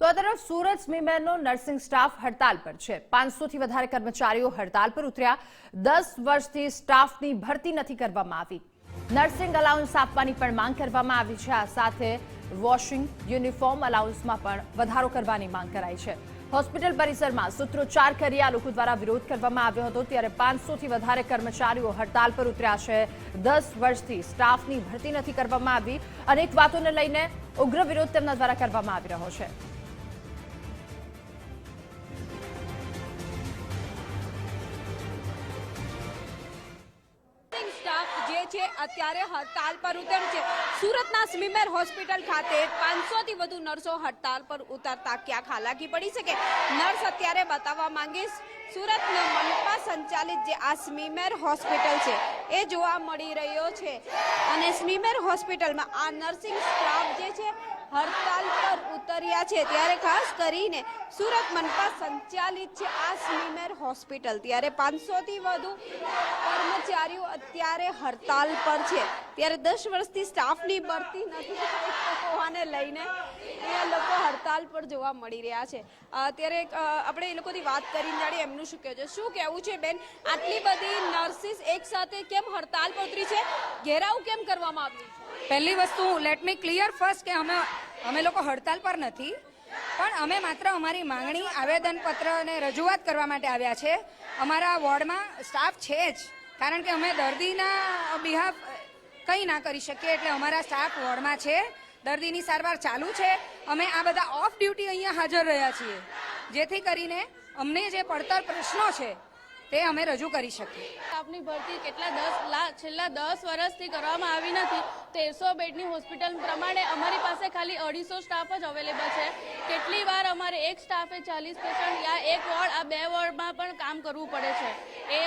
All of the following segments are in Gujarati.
તો આ તરફ સુરત સ્મીમેનનો નર્સિંગ સ્ટાફ હડતાલ પર છે. પાંચસોથી વધારે કર્મચારીઓ હડતાલ પર ઉતર્યા. દસ વર્ષથી સ્ટાફની ભરતી નથી કરવામાં આવી. નર્સિંગ અલાઉન્સ આપવાની પણ માંગ કરવામાં આવી છે. આ સાથે વોશિંગ યુનિફોર્મ અલાઉન્સમાં પણ વધારો કરવાની માંગ કરાઈ છે. હોસ્પિટલ પરિસરમાં સૂત્રોચ્ચાર કરી આ લોકો દ્વારા વિરોધ કરવામાં આવ્યો હતો. ત્યારે પાંચસોથી વધારે કર્મચારીઓ હડતાલ પર ઉતર્યા છે. દસ વર્ષથી સ્ટાફની ભરતી નથી કરવામાં આવી. અનેક વાતોને લઈને ઉગ્ર વિરોધ તેમના દ્વારા કરવામાં આવી રહ્યો છે. છે. અત્યારે હડતાલ પર ઉતર્યું છે. સુરતના સ્મીમેર હોસ્પિટલ ખાતે 500 થી વધુ નર્સો હડતાલ પર ઉતરતા ક્યાંક હાલાકી પડી શકે નર્સ અત્યારે બતાવવા માંગીશ સુરતના મનપા સંચાલિત જે આ સ્મીમેર હોસ્પિટલ છે, એ જોવા મળી રહ્યો છે. અને સ્મીમેર હોસ્પિટલમાં આ નર્સિંગ સ્ટાફ જે છે હડતાલ પર ઉતર્યા છે. ત્યારે ખાસ કરીને સુરત મનપા સંચાલિત છે આ સ્મીમેર હોસ્પિટલ. ત્યારે 500 થી વધુ કર્મચારીઓ અત્યારે હડતાલ પર છે. ત્યારે દસ વર્ષથી સ્ટાફની ભરતી નથી હોવાને લઈને એ લોકો હડતાલ પર જોવા મળી રહ્યા છે. અત્યારે ત્યારે આપણે એ લોકોથી વાત કરીને જાણીએ, એમનું શું કહે છે? શું કહેવું છે, બેન? આટલી બધી નર્સિસ એકસાથે કેમ હડતાલ પર ઉતરી છે? ઘેરાવ કેમ કરવામાં આવ્યું છે? પહેલી વસ્તુ લેટ મી ક્લિયર ફર્સ્ટ કે અમે અમે લોકો હડતાલ પર નથી, પણ અમે માત્ર અમારી માંગણી, આવેદનપત્ર અને રજૂઆત કરવા માટે આવ્યા છે. અમારા વોર્ડમાં સ્ટાફ છે જ, કારણ કે અમે દર્દીના બિહાફ કંઈ ના કરી શકીએ, એટલે અમારા સ્ટાફ વોર્ડમાં છે. દર્દીની સારવાર ચાલુ છે. અમે આ બધા ઓફ ડ્યુટી અહીંયા હાજર રહ્યા છીએ. જેથી કરીને અમને જે પડતર પ્રશ્નો છે તે અમે રજૂ કરી શકીએ. સ્ટાફની ભરતી કેટલા દસ લા છેલ્લા દસ વર્ષથી કરવામાં આવી નથી. તેરસો બેડની હોસ્પિટલ પ્રમાણે અમારી પાસે ખાલી અઢીસો સ્ટાફ જ અવેલેબલ છે. કેટલી વાર અમારે એક સ્ટાફે ચાલીસ પેશન્ટ યા એક વોર્ડ આ બે વોર્ડમાં પણ કામ કરવું પડે છે. એ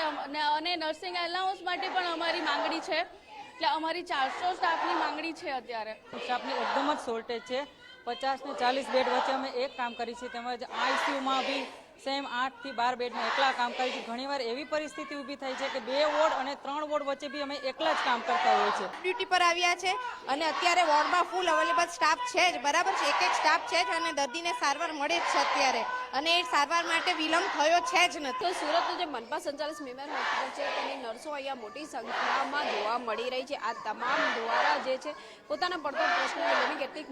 અને નર્સિંગ એલાઉન્સ માટે પણ અમારી માંગણી છે. એટલે અમારી ચારસો સ્ટાફની માંગણી છે અત્યારે. સ્ટાફની એકદમ જ શોર્ટેજ છે. પચાસ ને ચાલીસ બેડ વચ્ચે અમે એક કામ કરી છે. તેમજ આઈસીયુમાં બી સેમ આઠથી બાર બેડમાં એકલા કામ કરીએ છે. ઘણીવાર એવી પરિસ્થિતિ ઊભી થાય છે કે બે વોર્ડ અને ત્રણ વોર્ડ વચ્ચે બી અમે એકલા જ કામ કરતા હોઈએ છીએ. ડ્યુટી પર આવ્યા છે અને અત્યારે વોર્ડમાં ફૂલ અવેલેબલ સ્ટાફ છે જ. બરાબર છે? એક એક સ્ટાફ છે જ અને દર્દીને સારવાર મળે જ છે અત્યારે. અને એ સારવાર માટે વિલંબ થયો છે જ નથી. તો સુરતનું જે મનપા સંચાલિત મેમર હોસ્પિટલ છે તેની નર્સો અહીંયા મોટી સંખ્યામાં જોવા મળી રહી છે. આ તમામ દ્વારા જે છે પોતાના પડતો પ્રશ્ન લઈને કેટલીક